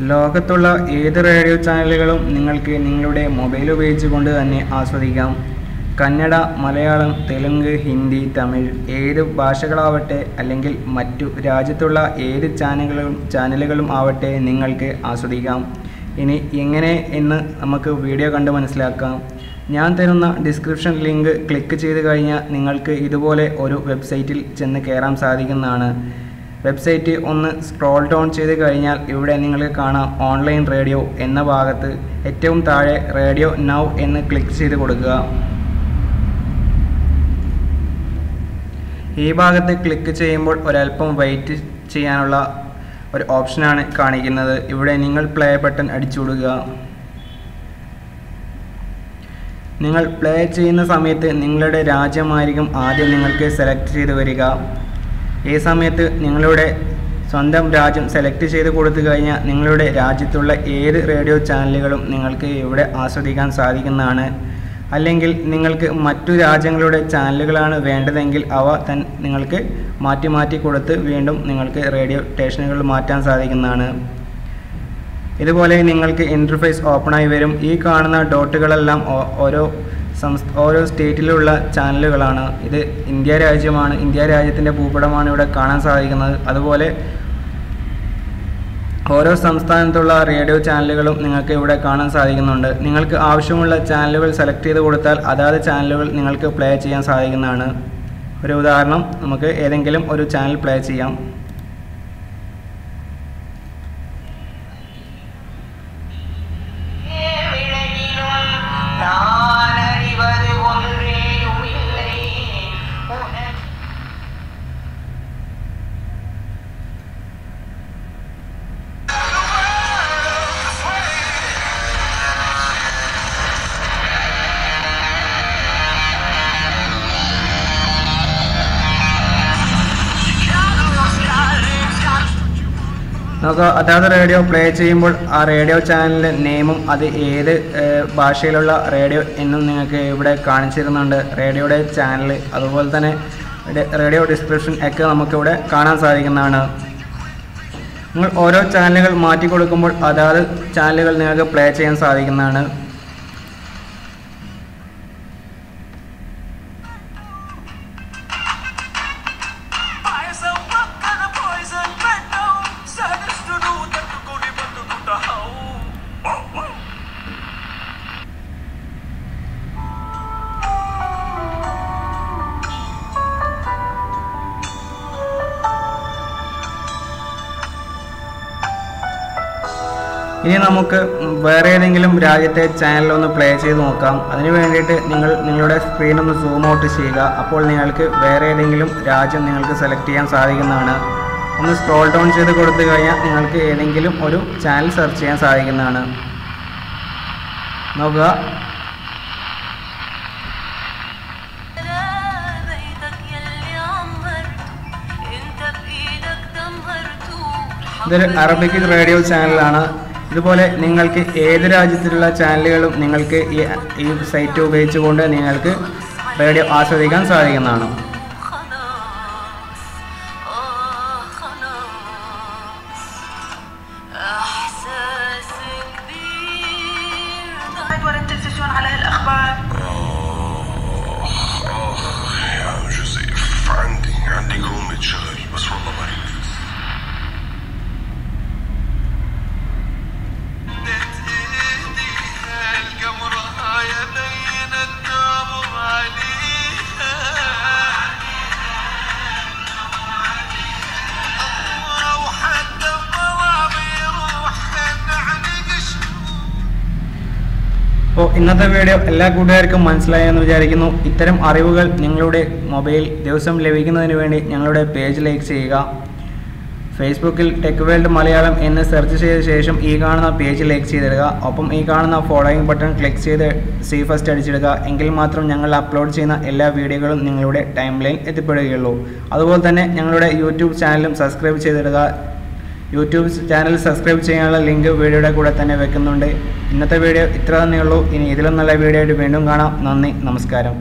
ലോകത്തുള്ള ഏത് റേഡിയോ ചാനലുകളും നിങ്ങൾക്ക് നിങ്ങളുടെ മൊബൈൽ ഉപയോഗിച്ചുകൊണ്ട് തന്നെ ആസ്വദിക്കാം. കന്നഡ മലയാളം തെലുങ്ക് ഹിന്ദി തമിഴ് ഏത് ഭാഷകളാവട്ടെ അല്ലെങ്കിൽ മറ്റു രാജ്യത്തുള്ള ഏത് ചാനലുകളും ചാനലുകളും ആവട്ടെ നിങ്ങൾക്ക് ആസ്വദിക്കാം. ഇനി എങ്ങനെ എന്ന് നമുക്ക് വീഡിയോ കണ്ട് മനസ്സിലാക്കാം. ഞാൻ തരുന്ന ഡിസ്ക്രിപ്ഷൻ ലിങ്ക് ക്ലിക്ക് ചെയ്ത് കഴിഞ്ഞാൽ നിങ്ങൾക്ക് ഇതുപോലെ ഒരു വെബ്സൈറ്റിൽ ചെന്ന് കയറാൻ സാധിക്കുന്നതാണ്. വെബ്സൈറ്റ് ഒന്ന് സ്ക്രോൾ ഡൗൺ ചെയ്ത് കഴിഞ്ഞാൽ ഇവിടെ നിങ്ങൾക്ക് കാണാം ഓൺലൈൻ റേഡിയോ എന്ന ഭാഗത്ത് ഏറ്റവും താഴെ റേഡിയോ നൗ എന്ന് ക്ലിക്ക് ചെയ്ത് കൊടുക്കുക. ഈ ഭാഗത്ത് ക്ലിക്ക് ചെയ്യുമ്പോൾ ഒരല്പം വെയിറ്റ് ചെയ്യാനുള്ള ഒരു ഓപ്ഷനാണ് കാണിക്കുന്നത്. ഇവിടെ നിങ്ങൾ പ്ലേ ബട്ടൺ അടിച്ചു കൊടുക്കുക നിങ്ങൾ പ്ലേ ചെയ്യുന്ന സമയത്ത് നിങ്ങളുടെ രാജ്യമായിരിക്കും ആദ്യം നിങ്ങൾക്ക് സെലക്ട് ചെയ്ത് വരിക. ഈ സമയത്ത് നിങ്ങളുടെ സ്വന്തം രാജ്യം സെലക്ട് ചെയ്ത് കൊടുത്തു കഴിഞ്ഞാൽ നിങ്ങളുടെ രാജ്യത്തുള്ള ഏത് റേഡിയോ ചാനലുകളും നിങ്ങൾക്ക് ഇവിടെ ആസ്വദിക്കാൻ സാധിക്കുന്നതാണ്. അല്ലെങ്കിൽ നിങ്ങൾക്ക് മറ്റു രാജ്യങ്ങളുടെ ചാനലുകളാണ് വേണ്ടതെങ്കിൽ അവ തൻ നിങ്ങൾക്ക് മാറ്റി മാറ്റി കൊടുത്ത് വീണ്ടും നിങ്ങൾക്ക് റേഡിയോ സ്റ്റേഷനുകൾ മാറ്റാൻ സാധിക്കുന്നതാണ്. ഇതുപോലെ നിങ്ങൾക്ക് ഇന്റർഫേസ് ഓപ്പണായി വരും. ഈ കാണുന്ന ഡോട്ടുകളെല്ലാം ഓരോ ഓരോ സ്റ്റേറ്റിലുള്ള ചാനലുകളാണ്. ഇത് ഇന്ത്യ രാജ്യമാണ്. ഇന്ത്യ രാജ്യത്തിന്റെ ഭൂപടമാണ് ഇവിടെ കാണാൻ സാധിക്കുന്നത്. അതുപോലെ ഓരോ സംസ്ഥാനത്തുള്ള റേഡിയോ ചാനലുകളും നിങ്ങൾക്ക് ഇവിടെ കാണാൻ സാധിക്കുന്നുണ്ട്. നിങ്ങൾക്ക് ആവശ്യമുള്ള ചാനലുകൾ സെലക്ട് ചെയ്ത് കൊടുത്താൽ അതാത് ചാനലുകൾ നിങ്ങൾക്ക് പ്ലേ ചെയ്യാൻ സാധിക്കുന്നതാണ്. ഒരു ഉദാഹരണം നമുക്ക് ഏതെങ്കിലും ഒരു ചാനൽ പ്ലേ ചെയ്യാം. നമുക്ക് അതാത് റേഡിയോ പ്ലേ ചെയ്യുമ്പോൾ ആ റേഡിയോ ചാനലിന്റെ നെയിമും അത് ഏത് ഭാഷയിലുള്ള റേഡിയോ എന്നും നിങ്ങൾക്ക് ഇവിടെ കാണിച്ചു തരുന്നുണ്ട് റേഡിയോയുടെ ചാനൽ അതുപോലെ തന്നെ റേഡിയോ ഡിസ്ക്രിപ്ഷൻ ഒക്കെ നമുക്കിവിടെ കാണാൻ സാധിക്കുന്നതാണ്. നിങ്ങൾ ഓരോ ചാനലുകൾ മാറ്റി കൊടുക്കുമ്പോൾ അതാത് ചാനലുകൾ നിങ്ങൾക്ക് പ്ലേ ചെയ്യാൻ സാധിക്കുന്നതാണ്. ഇനി നമുക്ക് വേറെ ഏതെങ്കിലും രാജ്യത്തെ ചാനൽ ഒന്ന് പ്ലേ ചെയ്ത് നോക്കാം. അതിന് വേണ്ടിയിട്ട് നിങ്ങൾ നിങ്ങളുടെ സ്ക്രീൻ ഒന്ന് സൂം ഔട്ട് ചെയ്യുക. അപ്പോൾ നിങ്ങൾക്ക് വേറെ ഏതെങ്കിലും രാജ്യം നിങ്ങൾക്ക് സെലക്ട് ചെയ്യാൻ സാധിക്കുന്നതാണ്. ഒന്ന് സ്ക്രോൾ ഡൗൺ ചെയ്ത് കൊടുത്തു കഴിഞ്ഞാൽ നിങ്ങൾക്ക് ഏതെങ്കിലും ഒരു ചാനൽ സെർച്ച് ചെയ്യാൻ സാധിക്കുന്നതാണ്. നോക്കുക. ഇതൊരു അറബിക് റേഡിയോ ചാനലാണ് ഇതുപോലെ നിങ്ങൾക്ക് ഏത് രാജ്യത്തിലുള്ള ചാനലുകളും നിങ്ങൾക്ക് ഈ ഈ സൈറ്റ് ഉപയോഗിച്ചുകൊണ്ട് നിങ്ങൾക്ക് റേഡിയോ ആസ്വദിക്കാൻ സാധിക്കുന്നതാണ് خلاص اه خلاص احساس كبير قاعد ورا التلفزيون على هالاخبار آخ يا جوزيف عندي عندي قومة شغل بس والله ما അപ്പോൾ ഇന്നത്തെ വീഡിയോ എല്ലാ കൂട്ടുകാർക്കും മനസ്സിലായി എന്ന് വിചാരിക്കുന്നു. ഇത്തരം അറിവുകൾ നിങ്ങളുടെ മൊബൈൽ ദിവസം ലഭിക്കുന്നതിന് വേണ്ടി ഞങ്ങളുടെ പേജ് ലൈക്ക് ചെയ്യുക. ഫേസ്ബുക്കിൽ ടെക് വേൾഡ് മലയാളം എന്ന് സെർച്ച് ചെയ്ത ശേഷം ഈ കാണുന്ന പേജ് ലൈക്ക് ചെയ്തിടുക. ഒപ്പം ഈ കാണുന്ന ഫോളോയിങ് ബട്ടൺ ക്ലിക്ക് ചെയ്ത് സീ ഫസ്റ്റ് അടിച്ചിടുക. എങ്കിൽ മാത്രം ഞങ്ങൾ അപ്ലോഡ് ചെയ്യുന്ന എല്ലാ വീഡിയോകളും നിങ്ങളുടെ ടൈം ലൈൻ എത്തിപ്പെടുകയുള്ളൂ. അതുപോലെ തന്നെ ഞങ്ങളുടെ യൂട്യൂബ് ചാനലും സബ്സ്ക്രൈബ് ചെയ്തിടുക. യൂട്യൂബ് ചാനൽ സബ്സ്ക്രൈബ് ചെയ്യാനുള്ള ലിങ്ക് വീഡിയോയുടെ കൂടെ തന്നെ വെക്കുന്നുണ്ട്. ഇന്നത്തെ വീഡിയോ ഇത്ര തന്നെയുള്ളൂ ഇനി ഇതിലും നല്ല വീഡിയോ ആയിട്ട് വീണ്ടും കാണാം. നന്ദി. നമസ്കാരം.